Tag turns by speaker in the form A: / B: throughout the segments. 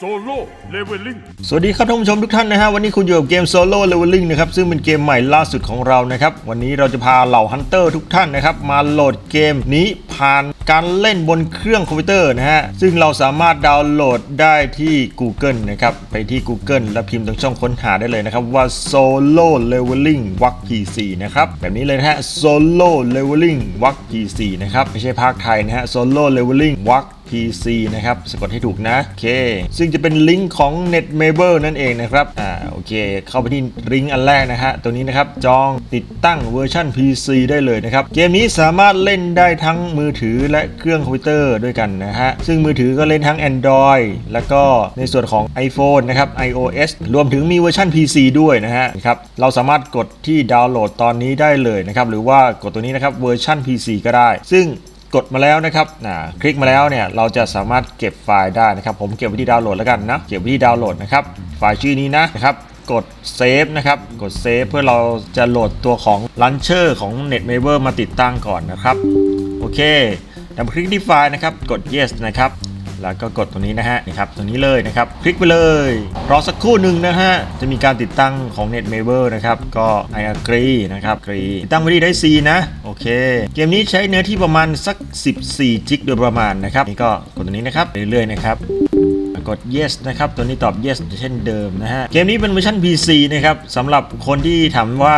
A: โซโล่เลเวลลิ่ง
B: สวัสดีครับท่านผู้ชมทุกท่านนะฮะวันนี้คุณอยู่กับเกม Solo Leveling นะครับซึ่งเป็นเกมใหม่ล่าสุดของเรานะครับวันนี้เราจะพาเหล่าฮันเตอร์ทุกท่านนะครับมาโหลดเกมนี้ผ่านการเล่นบนเครื่องคอมพิวเตอร์นะฮะซึ่งเราสามารถดาวน์โหลดได้ที่ Google นะครับไปที่ Google แล้วพิมพ์ตรงช่องค้นหาได้เลยนะครับว่า Solo Leveling วัก P4 นะครับแบบนี้เลยนะฮะ Solo Leveling วัก P4 นะครับไม่ใช่ภาคไทยนะฮะ Solo Leveling วัก PC นะครับสะกดให้ถูกนะโอเค ซึ่งจะเป็นลิงก์ของ NetMabel นั่นเองนะครับอ่าโอเค เข้าไปที่ลิงก์อันแรกนะฮะตัวนี้นะครับจองติดตั้งเวอร์ชัน PC ได้เลยนะครับ เกมนี้สามารถเล่นได้ทั้งมือถือและเครื่องคอมพิวเตอร์ด้วยกันนะฮะ ซึ่งมือถือก็เล่นทั้ง Android แล้วก็ในส่วนของ iPhone นะครับ iOS รวมถึงมีเวอร์ชัน PC ด้วยนะฮะครับเราสามารถกดที่ดาวน์โหลดตอนนี้ได้เลยนะครับ หรือว่ากดตัวนี้นะครับเวอร์ชัน PC ก็ได้ ซึ่ง กดมาแล้วนะครับนะคลิกมาแล้วเนี่ยเราจะสามารถเก็บไฟล์ได้นะครับ ผมเก็บไว้ที่ดาวน์โหลดแล้วกันนะเก็บไว้ที่ดาวน์โหลดนะครับไฟล์ชื่อนี้นะนะครับกดเซฟนะครับกดเซฟเพื่อเราจะโหลดตัวของลันเชอร์ของ NetMaver มาติดตั้งก่อนนะครับ โอเคดับคลิกที่ไฟล์นะครับกด yes นะครับ แล้วก็กดตรงนี้นะฮะนี่ครับตรงนี้เลยนะครับ คลิกไปเลย รอสักครู่หนึ่งนะฮะ จะมีการติดตั้งของ NetMaver นะครับ ก็ I agree นะครับกรีติดตั้งไว้ที่ได้ C นะ โอเค เกมนี้ใช้เนื้อที่ประมาณสัก 14 จิกโดยประมาณนะครับ นี่ก็กดตรงนี้นะครับ เรื่อยๆนะครับ กด yes นะครับ ตัวนี้ตอบ yes เช่นเดิมนะฮะ เกมนี้เป็นเวอร์ชัน PC นะครับสำหรับคนที่ถามว่า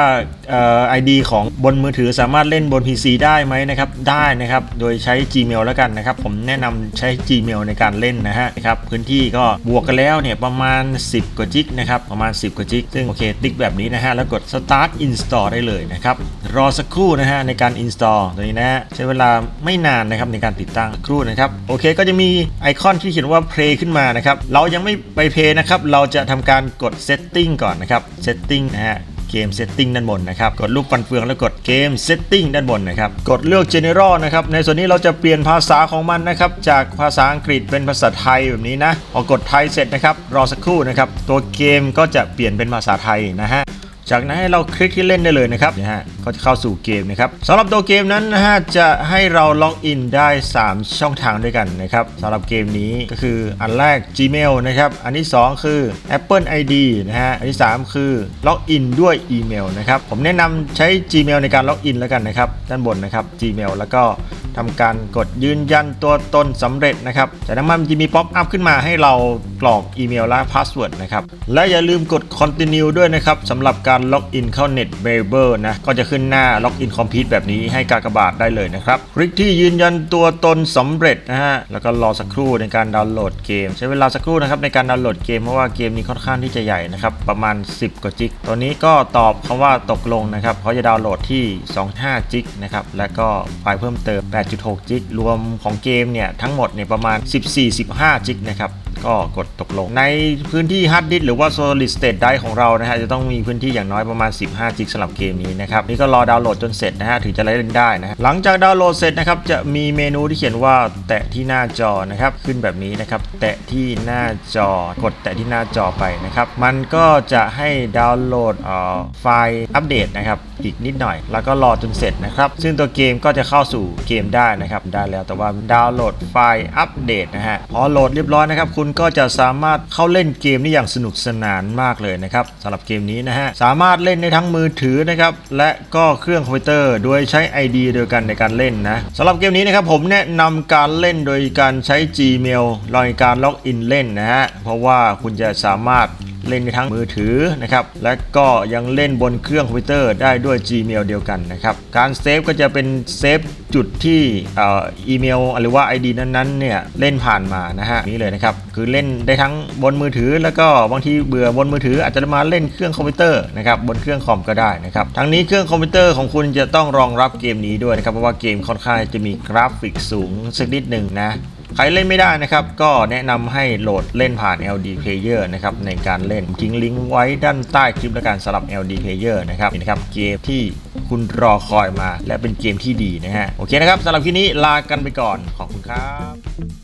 B: เอ่อ ID ของบนมือถือสามารถเล่นบน PC ได้ไหมนะครับ ได้นะครับ โดยใช้ Gmail แล้วกันนะครับ ผมแนะนำใช้ Gmail ในการเล่นนะฮะนะครับ พื้นที่ก็บวกกันแล้วเนี่ยประมาณ 10 กว่าจิกนะครับ ประมาณ 10 กว่าจิก ซึ่งโอเค ติ๊กแบบนี้นะฮะ แล้วกด start install ได้เลยนะครับ รอสักครู่นะฮะในการ install ตัวนี้นะฮะใช้เวลาไม่นานนะครับในการติดตั้งครู่นะครับ โอเค ก็จะมีไอคอนที่เขียนว่า play ขึ้นมานะครับ เรายังไม่ไปเพย์นะครับ เราจะทำการกด setting ก่อนนะครับ setting นะฮะเกม setting ด้านบนนะครับ กดรูปฟันเฟืองแล้วกดเกม setting ด้านบนนะครับ กดเลือก general นะครับ ในส่วนนี้เราจะเปลี่ยนภาษาของมันนะครับ จากภาษาอังกฤษเป็นภาษาไทยแบบนี้นะ พอกดไทยเสร็จนะครับ รอสักครู่นะครับ ตัวเกมก็จะเปลี่ยนเป็นภาษาไทยนะฮะ จากนั้นให้เราคลิกที่เล่นได้เลยนะครับนะฮะก็จะเข้าสู่เกมนะครับสำหรับตัวเกมนั้นนะฮะจะให้เราล็อกอินได้ 3 ช่องทางด้วยกันนะครับสำหรับเกมนี้ก็คืออันแรก Gmail นะครับอันที่ 2 คือ Apple ID นะฮะอันที่ 3 คือล็อกอินด้วยอีเมลนะครับผมแนะนำใช้ Gmail ในการล็อกอินแล้วกันนะครับด้านบนนะครับ Gmail แล้วก็ ทำการกดยืนยันตัวตนสำเร็จนะครับจากนั้นมันจะมีป๊อปอัพขึ้นมาให้เรากรอกอีเมลและพาสเวิร์ดนะครับ และอย่าลืมกด continue ด้วยนะครับสำหรับการล็อกอินเข้า NetWeaver นะ ก็จะขึ้นหน้าล็อกอินคอมพิวต์แบบนี้ให้กากบาทได้เลยนะครับ คลิกที่ยืนยันตัวตนสำเร็จนะฮะ แล้วก็รอสักครู่ในการดาวน์โหลดเกม ใช้เวลาสักครู่นะครับในการดาวน์โหลดเกมเพราะว่าเกมนี้ค่อนข้างที่จะใหญ่นะครับ ประมาณ 10 กว่าจิก ตัวนี้ก็ตอบคำว่าตกลงนะครับเขาจะดาวน์โหลดที่ 25 จิกนะครับ และก็ไฟล์เพิ่มเติม8.6 จิก รวมของเกมเนี่ยทั้งหมดเนี่ยประมาณ 14-15 จิกนะครับ ก็กดตกลง ในพื้นที่ฮาร์ดดิสก์หรือว่า solid state drive ของเรานะฮะจะต้องมีพื้นที่อย่างน้อยประมาณ 15 จิกสำหรับเกมนี้นะครับนี่ก็รอดาวน์โหลดจนเสร็จนะฮะถึงจะเล่นได้นะฮะหลังจากดาวน์โหลดเสร็จนะครับจะมีเมนูที่เขียนว่าแตะที่หน้าจอนะครับขึ้นแบบนี้นะครับแตะที่หน้าจอกดแตะที่หน้าจอไปนะครับมันก็จะให้ดาวน์โหลดเอ่อไฟล์อัปเดตนะครับอีกนิดหน่อย แล้วก็รอจนเสร็จนะครับซึ่งตัวเกมก็จะเข้าสู่เกมได้นะครับได้แล้วแต่ว่าดาวน์โหลดไฟล์อัปเดตนะฮะพอโหลดเรียบร้อยนะครับคุณก็จะสามารถเข้าเล่นเกมได้อย่างสนุกสนานมากเลยนะครับสำหรับเกมนี้นะฮะสามารถเล่นได้ทั้งมือถือนะครับและก็เครื่องคอมพิวเตอร์โดยใช้ ID เดียวกันในการเล่นนะสำหรับเกมนี้นะครับผมแนะนำการเล่นโดยการใช้ Gmail รอในการล็อกอินเล่นนะฮะเพราะว่าคุณจะสามารถ เล่นในทั้งมือถือนะครับและก็ยังเล่นบนเครื่องคอมพิวเตอร์ได้ด้วย Gmail เดียวกันนะครับการเซฟก็จะเป็นเซฟจุดที่เอ่ออีเมลหรือว่า ID นั้นๆเนี่ยเล่นผ่านมานะฮะนี่เลยนะครับคือเล่นได้ทั้งบนมือถือ แล้วก็บางทีเบื่อบนมือถือ อาจจะมาเล่นเครื่องคอมพิวเตอร์นะครับบนเครื่องคอมก็ได้นะครับทั้งนี้เครื่องคอมพิวเตอร์ของคุณจะต้องรองรับเกมนี้ด้วยนะครับเพราะว่าเกมค่อนข้างจะมีกราฟิกสูงสักนิดหนึ่งนะ ใครเล่นไม่ได้นะครับ ก็แนะนำให้โหลดเล่นผ่าน LD Player นะครับในการเล่นทิ้งลิงก์ไว้ด้านใต้คลิปและการสลับ LD Player นะครับนี่นะครับเกมที่คุณรอคอยมาและเป็นเกมที่ดีนะฮะโอเคนะครับสำหรับคลิปนี้ลากันไปก่อนขอบคุณครับ